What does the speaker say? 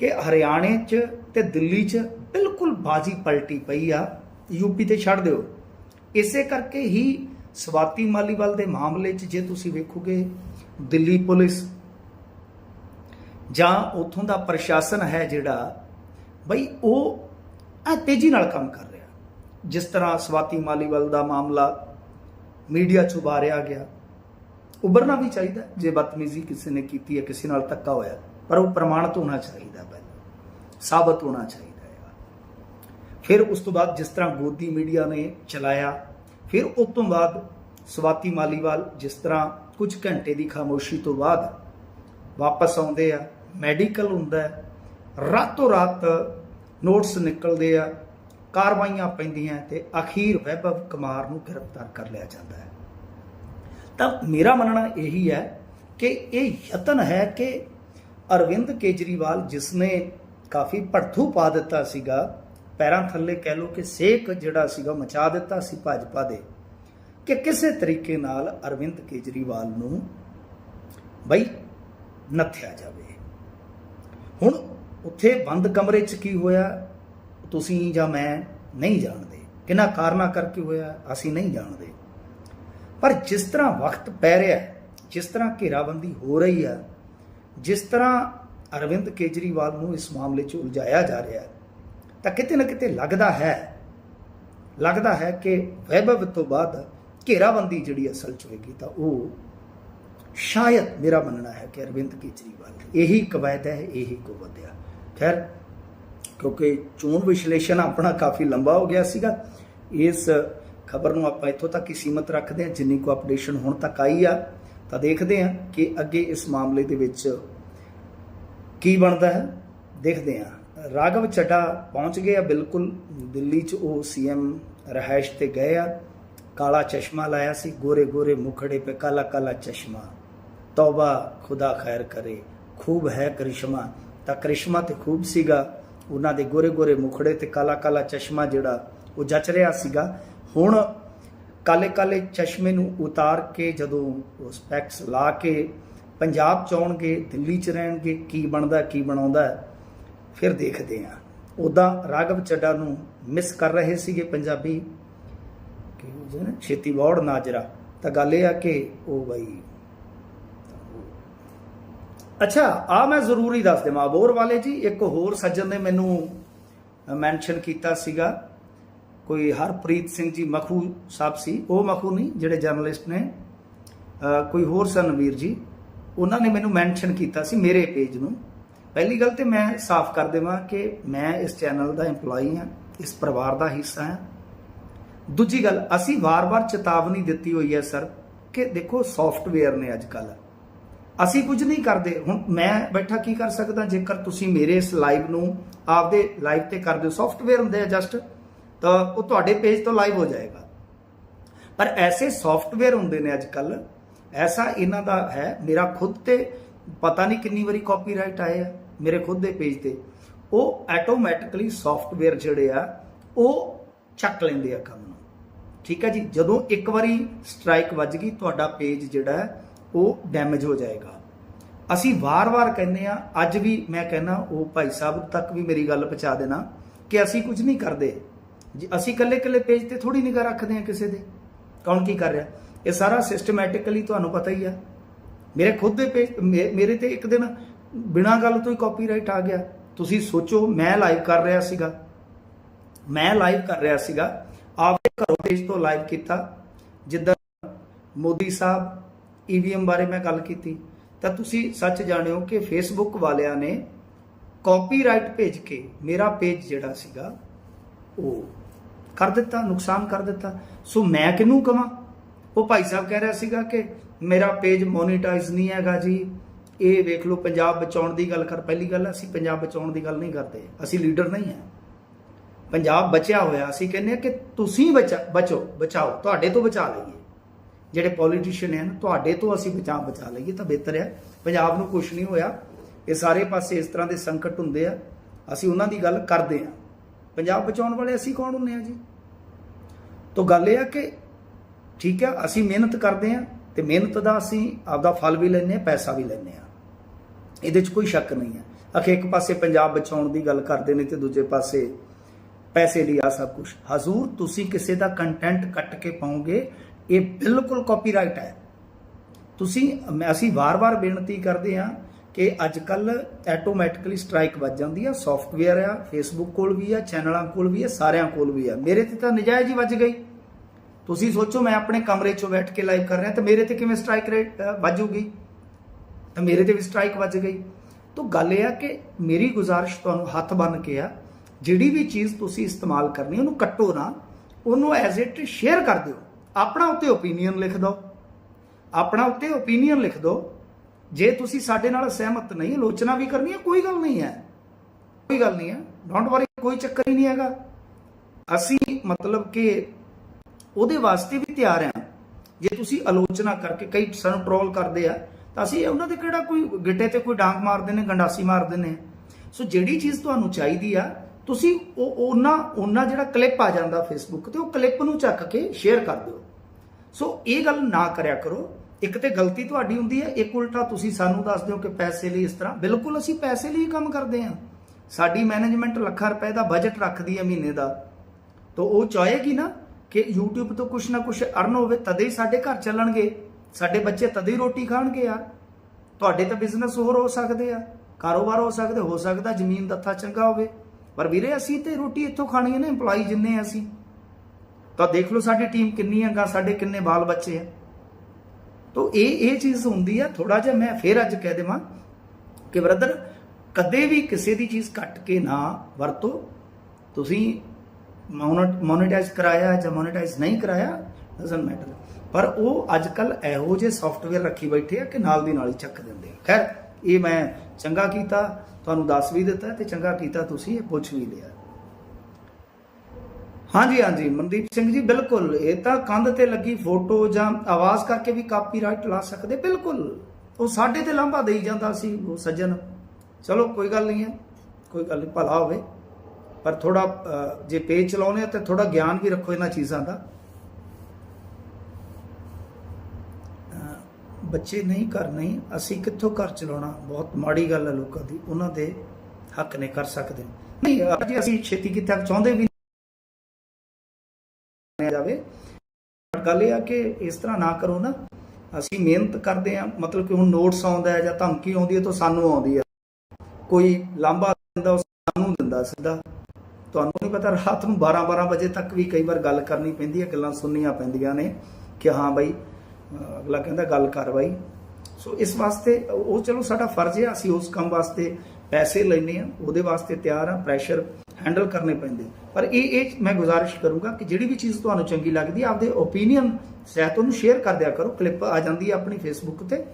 ਕਿ ਹਰਿਆਣੇ 'ਚ ਤੇ ਦਿੱਲੀ 'ਚ ਬਿਲਕੁਲ ਬਾਜੀ ਪਲਟੀ ਪਈ ਆ ਯੂਪੀ ਤੇ ਛੱਡ ਦਿਓ। ਇਸੇ ਕਰਕੇ ਹੀ ਸਵਾਤੀ ਮਾਲੀਵਾਲ ਦੇ ਮਾਮਲੇ 'ਚ ਜੇ ਤੁਸੀਂ ਵੇਖੋਗੇ ਦਿੱਲੀ ਪੁਲਿਸ ਜਾਂ ਉਥੋਂ ਦਾ ਪ੍ਰਸ਼ਾਸਨ ਹੈ ਜਿਹੜਾ, ਬਈ ਉਹ ਆ ਤੇਜ਼ੀ ਨਾਲ ਕੰਮ ਕਰ ਰਿਹਾ। ਜਿਸ ਤਰ੍ਹਾਂ ਸਵਾਤੀ ਮਾਲੀਵਾਲ ਦਾ ਮਾਮਲਾ ਮੀਡੀਆ 'ਚ ਉਭਾਰਿਆ ਗਿਆ। ਉਭਰਨਾ ਵੀ ਚਾਹੀਦਾ, ਜੇ ਬਦਤਮੀਜ਼ੀ ਕਿਸੇ ਨੇ ਕੀਤੀ ਹੈ, ਕਿਸੇ ਨਾਲ ਧੱਕਾ ਹੋਇਆ। ਪਰ ਉਹ ਪ੍ਰਮਾਣਿਤ ਹੋਣਾ ਚਾਹੀਦਾ ਪਹਿਲਾਂ ਸਾਬਤ ਹੋਣਾ ਚਾਹੀਦਾ ਹੈ। ਫਿਰ ਉਸ ਤੋਂ ਬਾਅਦ ਜਿਸ ਤਰ੍ਹਾਂ ਗੋਦੀ ਮੀਡੀਆ ਨੇ ਚਲਾਇਆ, ਫਿਰ ਉਸ ਤੋਂ ਬਾਅਦ ਸਵਾਤੀ ਮਾਲੀਵਾਲ ਜਿਸ ਤਰ੍ਹਾਂ ਕੁਝ ਘੰਟੇ ਦੀ ਖਾਮੋਸ਼ੀ ਤੋਂ ਬਾਅਦ ਵਾਪਸ ਆਉਂਦੇ ਆ, ਮੈਡੀਕਲ ਹੁੰਦਾ ਹੈ, ਰਾਤੋਂ ਰਾਤ ਨੋਟਸ ਨਿਕਲਦੇ ਆ, ਕਾਰਵਾਈਆਂ ਪੈਂਦੀਆਂ ਤੇ ਅਖੀਰ ਵੈਭਵ ਕੁਮਾਰ ਨੂੰ ਗ੍ਰਿਫਤਾਰ ਕਰ ਲਿਆ ਜਾਂਦਾ ਹੈ। ਤਾਂ ਮੇਰਾ ਮੰਨਣਾ ਇਹੀ ਹੈ ਕਿ ਇਹ ਯਤਨ ਹੈ ਕਿ ਅਰਵਿੰਦ ਕੇਜਰੀਵਾਲ, ਜਿਸ ਨੇ ਕਾਫੀ ਭੜਥੂ ਪਾ ਦਿੱਤਾ ਸੀਗਾ, ਪੈਰਾਂ ਥੱਲੇ ਕਹਿ ਲੋ ਕਿ ਸੇਕ ਜਿਹੜਾ ਸੀਗਾ ਮਚਾ ਦਿੱਤਾ ਸੀ ਭਾਜਪਾ ਦੇ, ਕਿ ਕਿਸੇ ਤਰੀਕੇ ਨਾਲ ਅਰਵਿੰਦ ਕੇਜਰੀਵਾਲ ਨੂੰ ਬਈ ਨੱਥਿਆ ਜਾਵੇ। ਹੁਣ ਉੱਥੇ ਬੰਦ ਕਮਰੇ 'ਚ ਕੀ ਹੋਇਆ? ਤੁਸੀਂ ਜਾਂ ਮੈਂ ਨਹੀਂ ਜਾਣਦੇ। ਕਿੰਨਾ ਕਾਰਨਾਂ ਕਰਕੇ ਹੋਇਆ, ਅਸੀਂ ਨਹੀਂ ਜਾਣਦੇ। ਪਰ ਜਿਸ ਤਰ੍ਹਾਂ ਵਕਤ ਪੈ ਰਿਹਾ, ਜਿਸ ਤਰ੍ਹਾਂ ਘੇਰਾਬੰਦੀ ਹੋ ਰਹੀ ਹੈ ਜਿਸ ਤਰ੍ਹਾਂ ਅਰਵਿੰਦ ਕੇਜਰੀਵਾਲ ਨੂੰ ਇਸ ਮਾਮਲੇ 'ਚ ਉਲਝਾਇਆ ਜਾ ਰਿਹਾ ਹੈ, ਤਾਂ ਕਿਤੇ ਨਾ ਕਿਤੇ ਲੱਗਦਾ ਹੈ ਲੱਗਦਾ ਹੈ ਕਿ ਵੈਭਵ ਤੋਂ ਬਾਅਦ ਘੇਰਾਬੰਦੀ ਜਿਹੜੀ ਅਸਲ 'ਚ ਹੋਏਗੀ ਤਾਂ ਉਹ ਸ਼ਾਇਦ ਮੇਰਾ ਮੰਨਣਾ ਹੈ ਕਿ ਅਰਵਿੰਦ ਕੇਜਰੀਵਾਲ ਇਹੀ ਕਵਾਇਦ ਹੈ, ਇਹੀ ਕੁਵਤ ਹੈ। ਖੈਰ, ਕਿਉਂਕਿ ਚੋਣ ਵਿਸ਼ਲੇਸ਼ਣ ਆਪਣਾ ਕਾਫੀ ਲੰਬਾ ਹੋ ਗਿਆ ਸੀਗਾ, ਇਸ ਖਬਰ ਨੂੰ ਆਪਾਂ ਇੱਥੋਂ ਤੱਕ ਹੀ ਸੀਮਤ ਰੱਖਦੇ ਹਾਂ, ਜਿੰਨੀ ਕੋ ਅਪਡੇਸ਼ਨ ਹੁਣ ਤੱਕ ਆਈ ਆ। ਤਾਂ ਦੇਖਦੇ ਹਾਂ ਕਿ ਅੱਗੇ ਇਸ ਮਾਮਲੇ ਦੇ ਵਿੱਚ ਕੀ ਬਣਦਾ ਹੈ। ਦੇਖਦੇ ਹਾਂ। ਰਾਘਵ ਚੱਡਾ ਪਹੁੰਚ ਗਿਆ ਬਿਲਕੁਲ। ਦਿੱਲੀ 'ਚ ਉਹ ਸੀਐਮ ਰਹਿائش ਤੇ ਗਏ ਆ। ਕਾਲਾ ਚਸ਼ਮਾ ਲਾਇਆ ਸੀ। ਗੋਰੇ ਗੋਰੇ ਮੁਖੜੇ 'ਤੇ ਕਾਲਾ ਕਾਲਾ ਚਸ਼ਮਾ। ਤੌਬਾ ਖੁਦਾ ਖੈਰ ਕਰੇ। ਖੂਬ ਹੈ ਕ੍ਰਿਸ਼ਮਾ। ਤਾਂ ਕ੍ਰਿਸ਼ਮਾ ਤੇ ਖੂਬ ਸੀਗਾ। ਉਹਨਾਂ ਦੇ ਗੋਰੇ ਗੋਰੇ ਮੁਖੜੇ ਤੇ ਕਾਲਾ ਕਾਲਾ ਚਸ਼ਮਾ ਜਿਹੜਾ ਉਹ ਜੱਚ ਰਿਹਾ ਸੀਗਾ। ਹੁਣ ਕਾਲੇ ਕਾਲੇ ਚਸ਼ਮੇ ਨੂੰ ਉਤਾਰ ਕੇ ਜਦੋਂ ਉਹ ਸਪੈਕਸ ਲਾ ਕੇ ਪੰਜਾਬ ਚ ਆਉਣਗੇ, ਦਿੱਲੀ ਚ ਰਹਿਣਗੇ, ਕੀ ਬਣਦਾ, ਕੀ ਬਣਾਉਂਦਾ, ਫਿਰ ਦੇਖਦੇ ਆ ਉਦਾਂ ਰਾਘਵ ਚੱਡਾ ਨੂੰ ਮਿਸ ਕਰ ਰਹੇ ਸੀਗੇ ਪੰਜਾਬੀ। ਕਿ ਉਹ ਜਿਹੜਾ ਛੇਤੀ ਵੌੜ ਨਾਜਰਾ ਤਾਂ ਗੱਲ ਇਹ ਆ ਕਿ ਉਹ ਬਈ ਅੱਛਾ ਆ ਮੈਂ ਜ਼ਰੂਰੀ ਦੱਸ ਦੇਵਾਂ। ਅਬੋਰ ਵਾਲੇ ਜੀ, ਇੱਕ ਹੋਰ ਸੱਜਣ ਨੇ ਮੈਨੂੰ ਮੈਂਸ਼ਨ ਕੀਤਾ ਸੀਗਾ। ਕੋਈ ਹਰਪ੍ਰੀਤ ਸਿੰਘ ਜੀ ਮਖੂ ਸਾਹਿਬ ਸੀ, ਉਹ ਮਖੂ ਨਹੀਂ, ਜਿਹੜੇ ਜਰਨਲਿਸਟ ਨੇ। ਕੋਈ ਹੋਰ ਸਨ ਵੀਰ ਜੀ। ਉਹਨਾਂ ਨੇ ਮੈਨੂੰ ਮੈਂਸ਼ਨ ਕੀਤਾ ਸੀ ਮੇਰੇ ਪੇਜ ਨੂੰ। ਪਹਿਲੀ ਗੱਲ ਤੇ ਮੈਂ ਸਾਫ਼ ਕਰ ਦੇਵਾਂ ਕਿ ਮੈਂ ਇਸ ਚੈਨਲ ਦਾ EMPLOYE ਹਾਂ, ਇਸ ਪਰਿਵਾਰ ਦਾ ਹਿੱਸਾ ਹਾਂ। ਦੂਜੀ ਗੱਲ, ਅਸੀਂ ਵਾਰ-ਵਾਰ ਚੇਤਾਵਨੀ ਦਿੱਤੀ ਹੋਈ ਹੈ ਸਰ ਕਿ ਦੇਖੋ ਸੌਫਟਵੇਅਰ ਨੇ ਅੱਜ ਕੱਲ ਅਸੀਂ ਕੁਝ ਨਹੀਂ ਕਰਦੇ। ਹੁਣ ਮੈਂ ਬੈਠਾ ਕੀ ਕਰ ਸਕਦਾ? ਜੇਕਰ ਤੁਸੀਂ ਮੇਰੇ ਇਸ ਲਾਈਵ ਨੂੰ ਆਪਦੇ ਲਾਈਵ ਤੇ ਕਰ ਦਿਓ। ਸੌਫਟਵੇਅਰ ਹੁੰਦੇ ਆ ਜਸਟ ਤਾਂ ਉਹ ਤੁਹਾਡੇ ਪੇਜ ਤੋਂ ਲਾਈਵ ਹੋ ਜਾਏਗਾ। ਪਰ ਐਸੇ ਸੌਫਟਵੇਅਰ ਹੁੰਦੇ ਨੇ ਅੱਜ ਕੱਲ ਐਸਾ ਇਹਨਾਂ ਦਾ ਹੈ, ਮੇਰਾ ਖੁਦ ਤੇ ਪਤਾ ਨਹੀਂ ਕਿੰਨੀ ਵਾਰੀ ਕਾਪੀਰਾਈਟ ਆਏ ਆ, ਮੇਰੇ ਖੁਦ ਦੇ ਪੇਜ ਤੇ, ਉਹ ਆਟੋਮੈਟਿਕਲੀ ਸੌਫਟਵੇਅਰ ਜਿਹੜੇ ਆ, ਉਹ ਚੱਕ ਲੈਂਦੇ ਆ ਕੰਮ ਨੂੰ। ਠੀਕ ਹੈ ਜੀ? ਜਦੋਂ ਇੱਕ ਵਾਰੀ ਸਟ੍ਰਾਈਕ ਵੱਜ ਗਈ, ਤੁਹਾਡਾ ਪੇਜ ਜਿਹੜਾ ਉਹ ਡੈਮੇਜ ਹੋ ਜਾਏਗਾ। ਅਸੀਂ ਵਾਰ-ਵਾਰ ਕਹਿੰਦੇ ਆ, ਅੱਜ ਵੀ ਮੈਂ ਕਹਿੰਦਾ, ਉਹ ਭਾਈ ਸਾਹਿਬ ਤੱਕ ਵੀ ਮੇਰੀ ਗੱਲ ਪਹੁੰਚਾ ਦੇਣਾ ਕਿ ਅਸੀਂ ਕੁਝ ਨਹੀਂ ਕਰਦੇ। ਜੀ, ਅਸੀਂ ਇਕੱਲੇ-ਇਕੱਲੇ ਪੇਜ ਤੇ ਥੋੜੀ ਨਿਗਾਹ ਰੱਖਦੇ ਹਾਂ ਕਿਸੇ ਦੇ। ਕੌਣ ਕੀ ਕਰ ਰਿਹਾ? ਇਹ ਸਾਰਾ ਸਿਸਟਮੈਟਿਕਲੀ ਤੁਹਾਨੂੰ ਪਤਾ ਹੀ ਆ। ਮੇਰੇ ਖੁਦ ਦੇ ਪੇਜ, ਮੇ- ਮੇਰੇ ਤੇ ਇੱਕ ਦਿਨ ਬਿਨਾਂ ਗੱਲ ਤੋਂ ਹੀ ਕਾਪੀਰਾਈਟ ਆ ਗਿਆ। ਤੁਸੀਂ ਸੋਚੋ, ਮੈਂ ਲਾਈਵ ਕਰ ਰਿਹਾ ਸੀਗਾ। ਮੈਂ ਲਾਈਵ ਕਰ ਰਿਹਾ ਸੀਗਾ। ਆਪਦੇ ਘਰੋਂ ਪੇਜ ਤੋਂ ਲਾਈਵ ਕੀਤਾ। ਜਿੱਦਾਂ ਮੋਦੀ ਸਾਹਿਬ ਈਵੀਐਮ ਬਾਰੇ ਮੈਂ ਗੱਲ ਕੀਤੀ। ਤਾਂ ਤੁਸੀਂ ਸੱਚ ਜਾਣਿਓ ਕਿ ਫੇਸਬੁੱਕ ਵਾਲਿਆਂ ਨੇ ਕਾਪੀਰਾਈਟ ਭੇਜ ਕੇ ਮੇਰਾ ਪੇਜ ਜਿਹੜਾ ਸੀਗਾ, ਉਹ ਕਰ ਦਿੱਤਾ, ਨੁਕਸਾਨ ਕਰ ਦਿੱਤਾ। ਸੋ ਮੈਂ ਕਿਹਨੂੰ ਕਵਾਂ? ਉਹ ਭਾਈ ਸਾਹਿਬ ਕਹਿ ਰਿਹਾ ਸੀਗਾ ਕਿ ਮੇਰਾ ਪੇਜ ਮੋਨੀਟਾਈਜ਼ ਨਹੀਂ ਹੈਗਾ ਜੀ। ਇਹ ਵੇਖ ਲਓ, ਪੰਜਾਬ ਬਚਾਉਣ ਦੀ ਗੱਲ ਕਰ, ਪਹਿਲੀ ਗੱਲ ਅਸੀਂ ਪੰਜਾਬ ਬਚਾਉਣ ਦੀ ਗੱਲ ਨਹੀਂ ਕਰਦੇ। ਅਸੀਂ ਲੀਡਰ ਨਹੀਂ ਹਾਂ। ਪੰਜਾਬ ਬਚਿਆ ਹੋਇਆ, ਅਸੀਂ ਕਹਿੰਦੇ ਆ ਕਿ ਤੁਸੀਂ ਬਚਾ, ਬਚੋ, ਬਚਾਓ, ਤੁਹਾਡੇ ਤੋਂ ਬਚਾ ਲਈਏ। ਜਿਹੜੇ ਪੋਲੀਟੀਸ਼ੀਅਨ ਹਨ ਤੁਹਾਡੇ ਤੋਂ ਅਸੀਂ ਬਚਾ ਬਚਾ ਲਈਏ ਤਾਂ ਬਿਹਤਰ ਹੈ। ਪੰਜਾਬ ਨੂੰ ਕੁਝ ਨਹੀਂ ਹੋਇਆ। ਇਹ ਸਾਰੇ ਪਾਸੇ ਇਸ ਤਰ੍ਹਾਂ ਦੇ ਸੰਕਟ ਹੁੰਦੇ ਆ। ਅਸੀਂ ਉਹਨਾਂ ਦੀ ਗੱਲ ਕਰਦੇ ਆ ਪੰਜਾਬ ਬਚਾਉਣ ਵਾਲੇ ਅਸੀਂ ਕੌਣ ਹੁੰਨੇ ਆ ਜੀ? ਤੋਂ ਗੱਲ ਇਹ ਆ ਕਿ ਠੀਕ ਆ, ਅਸੀਂ ਮਿਹਨਤ ਕਰਦੇ ਆ ਤੇ ਮਿਹਨਤ ਦਾ ਅਸੀਂ ਆਪਦਾ ਫਲ ਵੀ ਲੈਨੇ ਆ, ਪੈਸਾ ਵੀ ਲੈਨੇ ਆ। ਇਹਦੇ 'ਚ ਕੋਈ ਸ਼ੱਕ ਨਹੀਂ ਹੈ ਅਖੇ ਇੱਕ ਪਾਸੇ ਪੰਜਾਬ ਬਚਾਉਣ ਦੀ ਗੱਲ ਕਰਦੇ ਨੇ ਤੇ ਦੂਜੇ ਪਾਸੇ ਪੈਸੇ ਲਈ ਆ ਸਭ ਕੁਝ ਹਜ਼ੂਰ ਤੁਸੀਂ ਕਿਸੇ ਦਾ ਕੰਟੈਂਟ ਕੱਟ ਕੇ ਪਾਉਂਗੇ ਇਹ ਬਿਲਕੁਲ ਕਾਪੀਰਾਈਟ ਹੈ। ਤੁਸੀਂ, ਮੈਂ- ਅਸੀਂ ਵਾਰ-ਵਾਰ ਬੇਨਤੀ ਕਰਦੇ ਹਾਂ ਕਿ ਅੱਜ ਕੱਲ ਆਟੋਮੈਟਿਕਲੀ ਸਟ੍ਰਾਈਕ ਵੱਜ ਜਾਂਦੀ ਆ। ਸੌਫਟਵੇਅਰ ਆ ਫੇਸਬੁੱਕ ਕੋਲ ਵੀ ਆ, ਚੈਨਲਾਂ ਕੋਲ ਵੀ ਆ, ਸਾਰਿਆਂ ਕੋਲ ਵੀ ਆ। ਮੇਰੇ ਤੇ ਤਾਂ ਨਜਾਇਜ਼ ਹੀ ਵੱਜ ਗਈ। ਤੁਸੀਂ ਸੋਚੋ, ਮੈਂ ਆਪਣੇ ਕਮਰੇ 'ਚੋਂ ਬੈਠ ਕੇ ਲਾਈਵ ਕਰ ਰਿਹਾ, ਤਾਂ ਮੇਰੇ ਤੇ ਕਿਵੇਂ ਸਟ੍ਰਾਈਕ ਰੇਟ ਵੱਜੂਗੀ? ਤਾਂ ਮੇਰੇ ਤੇ ਵੀ ਸਟ੍ਰਾਈਕ ਵੱਜ ਗਈ। ਤਾਂ ਗੱਲ ਇਹ ਆ ਕਿ ਮੇਰੀ ਗੁਜ਼ਾਰਿਸ਼ ਤੁਹਾਨੂੰ ਹੱਥ ਬੰਨ ਕੇ ਆ, ਜਿਹੜੀ ਵੀ ਚੀਜ਼ ਤੁਸੀਂ ਇਸਤੇਮਾਲ ਕਰਨੀ, ਉਹਨੂੰ ਕੱਟੋ ਨਾ, ਉਹਨੂੰ ਐਜ਼ ਇਟ ਸ਼ੇਅਰ ਕਰ ਦਿਓ। ਆਪਣਾ ਉੱਤੇ ਓਪੀਨੀਅਨ ਲਿਖ ਦਿਓ। ਆਪਣਾ ਉੱਤੇ ਓਪੀਨੀਅਨ ਲਿਖ ਦਿਓ। ਜੇ ਤੁਸੀਂ ਸਾਡੇ ਨਾਲ ਸਹਿਮਤ ਨਹੀਂ, ਆਲੋਚਨਾ ਵੀ ਕਰਨੀ ਹੈ, ਕੋਈ ਗੱਲ ਨਹੀਂ ਹੈ। ਕੋਈ ਗੱਲ ਨਹੀਂ ਹੈ। ਡੋਂਟ ਵਰੀ ਕੋਈ ਚੱਕਰ ਹੀ ਨਹੀਂ ਹੈਗਾ। ਅਸੀਂ ਮਤਲਬ ਕਿ ਉਹਦੇ ਵਾਸਤੇ ਵੀ ਤਿਆਰ ਹਾਂ। ਜੇ ਤੁਸੀਂ ਆਲੋਚਨਾ ਕਰਕੇ ਕਈ ਸਾਨੂੰ ਟ੍ਰੋਲ ਕਰਦੇ ਆ, ਤਾਂ ਅਸੀਂ ਉਹਨਾਂ ਦੇ ਕਿਹੜਾ ਕੋਈ ਗਿੱਟੇ ਤੇ ਕੋਈ ਡਾਂਗ ਮਾਰਦੇ ਨੇ, ਗੰਡਾਸੀ ਮਾਰਦੇ ਨੇ। ਸੋ ਜਿਹੜੀ ਚੀਜ਼ ਤੁਹਾਨੂੰ ਚਾਹੀਦੀ ਆ, ਤੁਸੀਂ ਉਹ ਉਹਨਾਂ ਉਹਨਾਂ ਜਿਹੜਾ ਕਲਿੱਪ ਆ ਜਾਂਦਾ ਫੇਸਬੁੱਕ ਤੇ, ਉਹ ਕਲਿੱਪ ਨੂੰ ਚੱਕ ਕੇ ਸ਼ੇਅਰ ਕਰ ਦਿਓ। ਸੋ ਇਹ ਗੱਲ ਨਾ ਕਰਿਆ ਕਰੋ। ਇੱਕ ਤੇ ਗਲਤੀ ਤੁਹਾਡੀ ਹੁੰਦੀ ਹੈ, ਇੱਕ ਉਲਟਾ ਤੁਸੀਂ ਸਾਨੂੰ ਦੱਸ ਦਿਓ ਕਿ ਪੈਸੇ ਲਈ ਇਸ ਤਰ੍ਹਾਂ। ਬਿਲਕੁਲ ਅਸੀਂ ਪੈਸੇ ਲਈ ਹੀ ਕੰਮ ਕਰਦੇ ਹਾਂ। ਸਾਡੀ ਮੈਨੇਜਮੈਂਟ ਲੱਖਾਂ ਰੁਪਏ ਦਾ ਬਜਟ ਰੱਖਦੀ ਹੈ ਮਹੀਨੇ ਦਾ। ਤਾਂ ਉਹ ਚਾਹੇਗੀ ਨਾ ਕਿ YouTube ਤੋਂ ਕੁਛ ਨਾ ਕੁਛ ਅਰਨ ਹੋਵੇ, ਤਦੇ ਹੀ ਸਾਡੇ ਘਰ ਚੱਲਣਗੇ। ਸਾਡੇ ਬੱਚੇ ਤਦੇ ਹੀ ਰੋਟੀ ਖਾਣਗੇ ਯਾਰ। ਤੁਹਾਡੇ ਤਾਂ ਬਿਜ਼ਨਸ ਹੋਰ ਹੋ ਸਕਦੇ ਆ। ਕਾਰੋਬਾਰ ਹੋ ਸਕਦੇ, ਹੋ ਸਕਦਾ ਜ਼ਮੀਨ ਦੱਥਾ ਚੰਗਾ ਹੋਵੇ। ਪਰ ਵੀਰੇ ਅਸੀਂ ਤੇ ਰੋਟੀ ਇੱਥੋਂ ਖਾਣੀ ਹੈ ਨਾ EMPLOYE ਜਿੰਨੇ ਅਸੀਂ। ਤਾਂ ਦੇਖ ਲਓ ਸਾਡੀ ਟੀਮ ਕਿੰਨੀ ਹੈਗਾ ਸਾਡੇ ਕਿੰਨੇ ਬਾਲ ਬੱਚੇ ਆ। ਤੋ ਇਹ ਇਹ ਚੀਜ਼ ਹੁੰਦੀ ਆ ਥੋੜਾ ਜਿਹਾ ਮੈਂ ਫੇਰ ਅੱਜ ਕਹਿ ਦੇਵਾਂ ਕਿ ਬ੍ਰਦਰ, ਕਦੇ ਵੀ ਕਿਸੇ ਦੀ ਚੀਜ਼ ਕੱਟ ਕੇ ਨਾ ਵਰਤੋ। ਤੁਸੀਂ ਮੋਨੇਟਾਈਜ਼ ਕਰਾਇਆ ਜਾਂ ਮੋਨੇਟਾਈਜ਼ ਨਹੀਂ ਕਰਾਇਆ ਡਸਨਟ ਮੈਟਰ ਪਰ ਉਹ ਅੱਜ ਕੱਲ ਇਹੋ ਜਿਹੇ ਸੌਫਟਵੇਅਰ ਰੱਖੀ ਬੈਠੇ ਆ ਕਿ ਨਾਲ ਦੀ ਨਾਲ ਹੀ ਚੱਕ ਦਿੰਦੇ ਆ। ਖੈਰ, ਇਹ ਮੈਂ ਚੰਗਾ ਕੀਤਾ, ਤੁਹਾਨੂੰ ਦੱਸ ਵੀ ਦਿੱਤਾ ਤੇ ਚੰਗਾ ਕੀਤਾ ਤੁਸੀਂ, ਇਹ ਪੁੱਛ ਵੀ ਲਿਆ। ਹਾਂਜੀ ਹਾਂਜੀ, ਮਨਦੀਪ ਸਿੰਘ ਜੀ, ਬਿਲਕੁਲ। ਇਹ ਤਾਂ ਕੰਧ ਤੇ ਲੱਗੀ ਫੋਟੋ ਜਾਂ ਆਵਾਜ਼ ਕਰਕੇ ਵੀ ਕਾਪੀਰਾਈਟ ਲਾ ਸਕਦੇ, ਬਿਲਕੁਲ। ਉਹ ਸਾਡੇ ਤੇ ਲਾਂਭਾ ਦੇਈ ਜਾਂਦਾ ਸੀ, ਉਹ ਸੱਜਣ। ਚਲੋ, ਕੋਈ ਗੱਲ ਨਹੀਂ ਹੈ, ਕੋਈ ਗੱਲ ਨਹੀਂ, ਭਲਾ ਹੋਵੇ। ਪਰ ਥੋੜਾ ਜੇ ਪੇਜ ਚਲਾਉਨੇ ਆ ਤੇ ਥੋੜਾ ਗਿਆਨ ਵੀ ਰੱਖੋ ਇਹਨਾਂ ਚੀਜ਼ਾਂ ਦਾ। ਬੱਚੇ ਨਹੀਂ ਕਰ ਨਹੀਂ, ਅਸੀਂ ਕਿੱਥੋਂ ਘਰ ਚਲਾਉਣਾ? ਬਹੁਤ ਮਾੜੀ ਗੱਲ ਹੈ ਲੋਕਾਂ ਦੀ, ਉਹਨਾਂ ਦੇ ਹੱਕ ਨੇ ਕਰ ਸਕਦੇ। ਨਹੀਂ, ਅੱਜ ਅਸੀਂ ਛੇਤੀ ਕਿਤੇ ਚਾਹੁੰਦੇ ਵੀ ਨਹੀਂ ਜਾਵੇ। ਗੱਲ ਇਹ ਆ ਕਿ ਇਸ ਤਰ੍ਹਾਂ ਨਾ ਕਰੋ ਨਾ। ਅਸੀਂ ਮਿਹਨਤ ਕਰਦੇ ਆ ਮਤਲਬ ਕਿ ਹੁਣ ਨੋਟਸ ਆਉਂਦਾ ਹੈ ਜਾਂ ਧਮਕੀ ਆਉਂਦੀ ਹੈ ਤਾਂ ਸਾਨੂੰ ਆਉਂਦੀ ਹੈ। ਕੋਈ ਲਾਂਬਾ ਦਿੰਦਾ, ਉਹ ਸਾਨੂੰ ਦਿੰਦਾ ਸਿੱਧਾ। ਤੁਹਾਨੂੰ ਨਹੀਂ ਪਤਾ, ਰਾਤ ਨੂੰ 12 12 ਵਜੇ ਤੱਕ ਵੀ ਕਈ ਵਾਰ ਗੱਲ ਕਰਨੀ ਪੈਂਦੀ ਹੈ, ਗੱਲਾਂ ਸੁਣਨੀਆਂ ਪੈਂਦੀਆਂ ਨੇ ਕਿ ਹਾਂ ਬਾਈ ਅਗਲਾ ਕਹਿੰਦਾ ਗੱਲ ਕਰ ਬਾਈ। ਸੋ ਇਸ ਵਾਸਤੇ ਉਹ ਚਲੋ ਸਾਡਾ ਫਰਜ਼ ਹੈ, ਅਸੀਂ ਉਸ ਕੰਮ ਵਾਸਤੇ ਪੈਸੇ ਲੈਨੇ ਆ ਉਹਦੇ ਵਾਸਤੇ ਤਿਆਰ ਆ ਪ੍ਰੈਸ਼ਰ ਹੈਂਡਲ ਕਰਨੇ ਪੈਂਦੇ ਪਰ ਇਹ ਇਹ ਮੈਂ ਗੁਜ਼ਾਰਿਸ਼ ਕਰੂੰਗਾ ਕਿ ਜਿਹੜੀ ਵੀ ਚੀਜ਼ ਤੁਹਾਨੂੰ ਚੰਗੀ ਲੱਗਦੀ ਹੈ, ਆਪਦੇ ਓਪੀਨੀਅਨ ਸਹਿਤ ਉਹਨੂੰ ਸ਼ੇਅਰ ਕਰ ਦਿਆ ਕਰੋ। ਕਲਿੱਪ ਆ ਜਾਂਦੀ ਹੈ ਆਪਣੀ ਫੇਸਬੁੱਕ ਤੇ।